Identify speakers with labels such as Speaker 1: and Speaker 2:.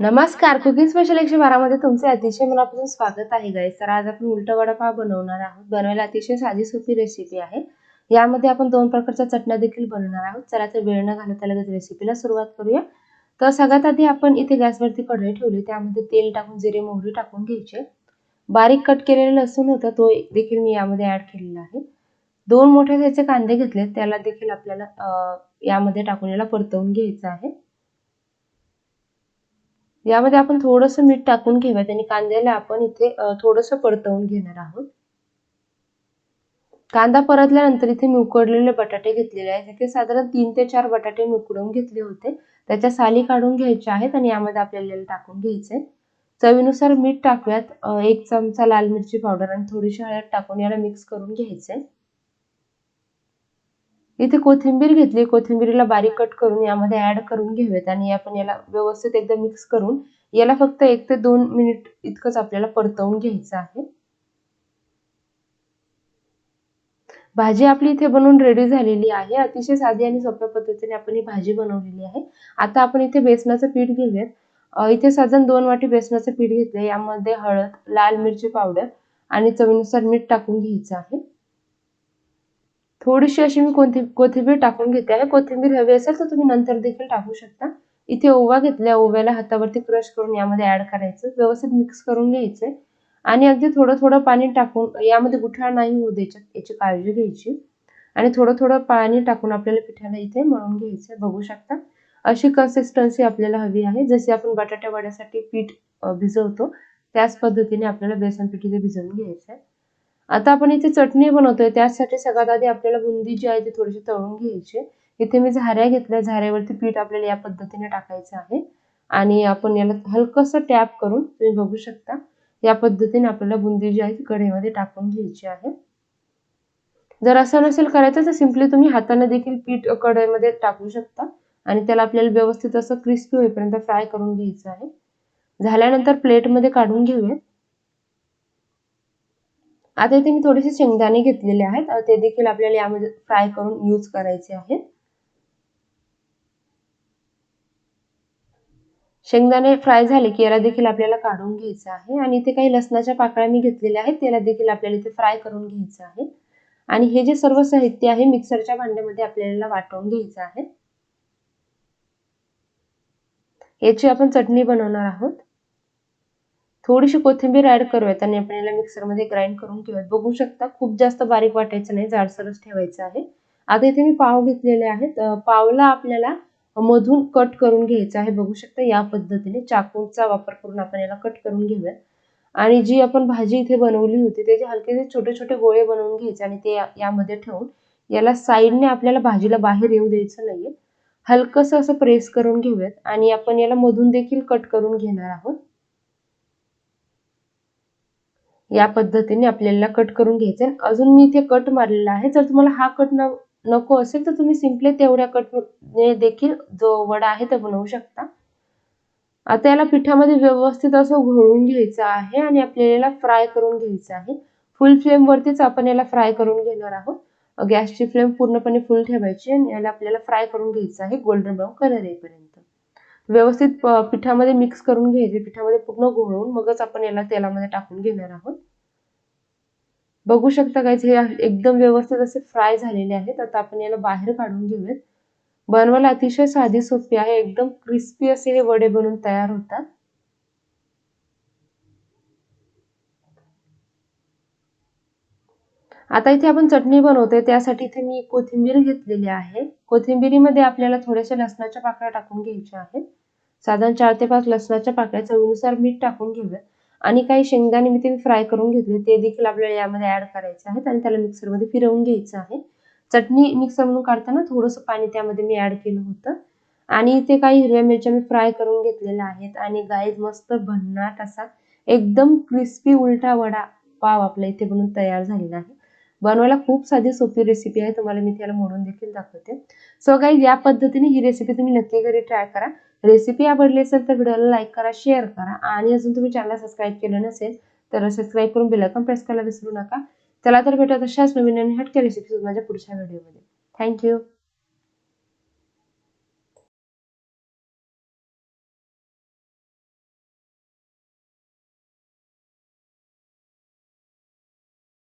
Speaker 1: नमस्कार cooking special एकशे बारामध्ये तुमचे अतिशय मनापासून स्वागत आहे गाईस तर आज आपण उलट वडापाव बनवणार आहोत. बनवायला अतिशय साधी सोपी रेसिपी आहे. यामध्ये आपण दोन प्रकारच्या चटण्या देखील बनवणार आहोत. चला तर वेळ न घालवता लगेच रेसिपीला सुरुवात करूया. तर सगळ्यात आधी आपण इथे गॅसवरती कढई ठेवली. त्यामध्ये तेल टाकून जिरे मोहरी टाकून घ्यायचे. बारीक कट केलेला लसूण होता तो देखील मी यामध्ये ऍड केलेला आहे. दोन मोठे त्याचे कांदे घेतले त्याला देखील आपल्याला यामध्ये टाकून याला परतवून घ्यायचं आहे. यामध्ये आपण थोडंसं मीठ टाकून घेऊयात आणि कांद्याला आपण इथे थोडंसं परतवून घेणार आहोत. कांदा परतल्यानंतर इथे मी उकडलेले बटाटे घेतलेले आहेत. इथे साधारण तीन ते चार बटाटे मी उकडून घेतले होते. त्याच्या साली काढून घ्यायच्या आहेत आणि यामध्ये आपल्याला टाकून घ्यायचे चवीनुसार मीठ टाकूयात. एक चमचा लाल मिरची पावडर आणि थोडीशी हळद टाकून याला मिक्स करून घ्यायचे इथे कोथिंबीर घेतली. कोथिंबीरीला बारीक कट करून यामध्ये ऍड करून घेऊयात आणि आपण याला व्यवस्थित एकदा मिक्स करून याला फक्त एक ते दोन मिनिट इतकंच आपल्याला परतवून घ्यायचं आहे. भाजी आपली इथे बनवून रेडी झालेली आहे. अतिशय साधी आणि सोप्या पद्धतीने आपण ही भाजी बनवलेली आहे. आता आपण इथे बेसनाचं पीठ घेऊयात. इथे साधारण दोन वाटी बेसनाचं पीठ घेतलं यामध्ये हळद लाल मिरची पावडर आणि चवीनुसार मीठ टाकून घ्यायचं आहे. थोडीशी अशी मी कोथि कोथिंबीर टाकून घेते आहे. कोथिंबीर हवी असेल तर तुम्ही नंतर देखील टाकू शकता. इथे ओवा घेतल्या ओव्याला हातावरती क्रश करून यामध्ये ऍड करायचं. व्यवस्थित मिक्स करून घ्यायचे आणि अगदी थोडं थोडं पाणी टाकून यामध्ये गुठळा नाही होऊ द्यायच्यात याची काळजी घ्यायची. आणि थोडं थोडं पाणी टाकून आपल्याला पिठाला इथे मळून घ्यायचं बघू शकता. अशी कन्सिस्टन्सी आपल्याला हवी आहे. जशी आपण बटाट्या वड्यासाठी पीठ भिजवतो त्याच पद्धतीने आपल्याला बेसन पीठ इथे भिजवून घ्यायचं आहे आता आपण इथे चटणी बनवतोय त्यासाठी सगळ्यात आधी आपल्याला बुंदी जी आहे ती थोडीशी तळून घ्यायची. इथे मी झाऱ्या घेतल्या झाऱ्यावरती पीठ आपल्याला या पद्धतीने टाकायचं आहे. आणि आपण याला हलकस टॅप करून तुम्ही बघू शकता या पद्धतीने आपल्याला बुंदी जी आहे ती कढईमध्ये टाकून घ्यायची आहे. जर असं नसेल करायचं तर सिम्पली तुम्ही हाताने देखील पीठ कढईमध्ये टाकू शकता. आणि त्याला आपल्याला व्यवस्थित असं क्रिस्पी होईपर्यंत फ्राय करून घ्यायचं आहे. झाल्यानंतर प्लेटमध्ये काढून घेऊयात. आता इथे मी थोडेसे शेंगदाणे घेतलेले आहेत. ते देखील आपल्याला यामध्ये फ्राय करून यूज करायचे आहेत. शेंगदाणे फ्राय झाले की याला देखील आपल्याला काढून घ्यायचं आहे. आणि इथे काही लसणाच्या पाकळ्या मी घेतलेल्या आहेत. त्याला देखील आपल्याला इथे फ्राय करून घ्यायचं आहे. आणि हे जे सर्व साहित्य आहे मिक्सरच्या भांड्यामध्ये आपल्याला वाटून घ्यायचं आहे. याची आपण चटणी बनवणार आहोत. थोडीशी कोथिंबीर ऍड करूयात आणि आपण याला मिक्सरमध्ये ग्राइंड करून घेऊयात. बघू शकता खूप जास्त बारीक वाटायचं नाही जाडसरच ठेवायचं आहे. आता इथे मी पाव घेतलेले आहेत. पावला आपल्याला मधून कट करून घ्यायचं आहे. बघू शकता या पद्धतीने चाकूचा वापर करून आपण याला कट करून घेऊयात. आणि जी आपण भाजी इथे बनवली होती त्याचे हलके छोटे छोटे गोळे बनवून घ्यायचे आणि ते यामध्ये ठेवून याला साईडने आपल्याला भाजीला बाहेर येऊ द्यायचं नाहीये. हलकस असं प्रेस करून घेऊयात आणि आपण याला मधून देखील कट करून घेणार आहोत. या पद्धतीने आपल्याला कट करून घ्यायचे अजून मी इथे कट मारलेला आहे. जर तुम्हाला हा कट न नको असेल तर तुम्ही सिम्पली तेवढ्या कटने देखील जो वडा आहे तो बनवू शकता. आता याला पिठामध्ये व्यवस्थित असं घोळून घ्यायचं आहे आणि आपल्याला फ्राय करून घ्यायचं आहे. फुल फ्लेमवरतीच आपण याला फ्राय करून घेणार आहोत. गॅसची फ्लेम पूर्णपणे फुल ठेवायची आणि याला आपल्याला फ्राय करून घ्यायचं आहे. गोल्डन ब्राऊन कलर येईपर्यंत. व्यवस्थित पिठामध्ये मिक्स करून घ्यायचे. पिठामध्ये पूर्ण घोळून मगच आपण याला तेलामध्ये टाकून घेणार आहोत. बघू शकता काय हे एकदम व्यवस्थित असे फ्राय झालेले आहेत. आता आपण याला बाहेर काढून घेऊयात. बनवायला अतिशय साधी सोपी आहे. एकदम क्रिस्पी असे हे वडे बनून तयार होतात. आता इथे आपण चटणी बनवतोय त्यासाठी इथे मी कोथिंबीर घेतलेली आहे. कोथिंबीरीमध्ये आपल्याला थोड्याशा लसणाच्या पाकळ्या टाकून घ्यायच्या आहेत. साधारण चार ते पाच लसणाच्या पाकळ्या चवीनुसार मीठ टाकून घेऊया. आणि काही शेंगदाणे मी ते फ्राय करून घेतले ते देखील आपल्याला यामध्ये ऍड करायचे आहेत आणि त्याला मिक्सरमध्ये फिरवून घ्यायचं आहे. चटणी मिक्सर म्हणून काढताना थोडंसं पाणी त्यामध्ये मी ऍड केलं होतं. आणि इथे काही हिरव्या मिरच्या मी फ्राय करून घेतलेल्या आहेत आणि गाईज मस्त भन्नाट असा एकदम क्रिस्पी उलटा वडा पाव आपल्या इथे बनून तयार झालेला आहे. बनवायला खूप साधी सोपी रेसिपी आहे. तुम्हाला मी त्याला मोडून देखील दाखवते. सो गाईज या पद्धतीने ही रेसिपी तुम्ही नक्की घरी ट्राय करा. रेसिपी आवडली असेल तर व्हिडिओला लाईक करा शेअर करा. आणि अजून तुम्ही चॅनल सबस्क्राईब केलं नसेल तर सबस्क्राईब करून बेलायकॉन प्रेस करायला विसरू नका. चला तर भेटत अशाच नवीन आणि हटके रेसिपी माझ्या पुढच्या व्हिडिओमध्ये थँक्यू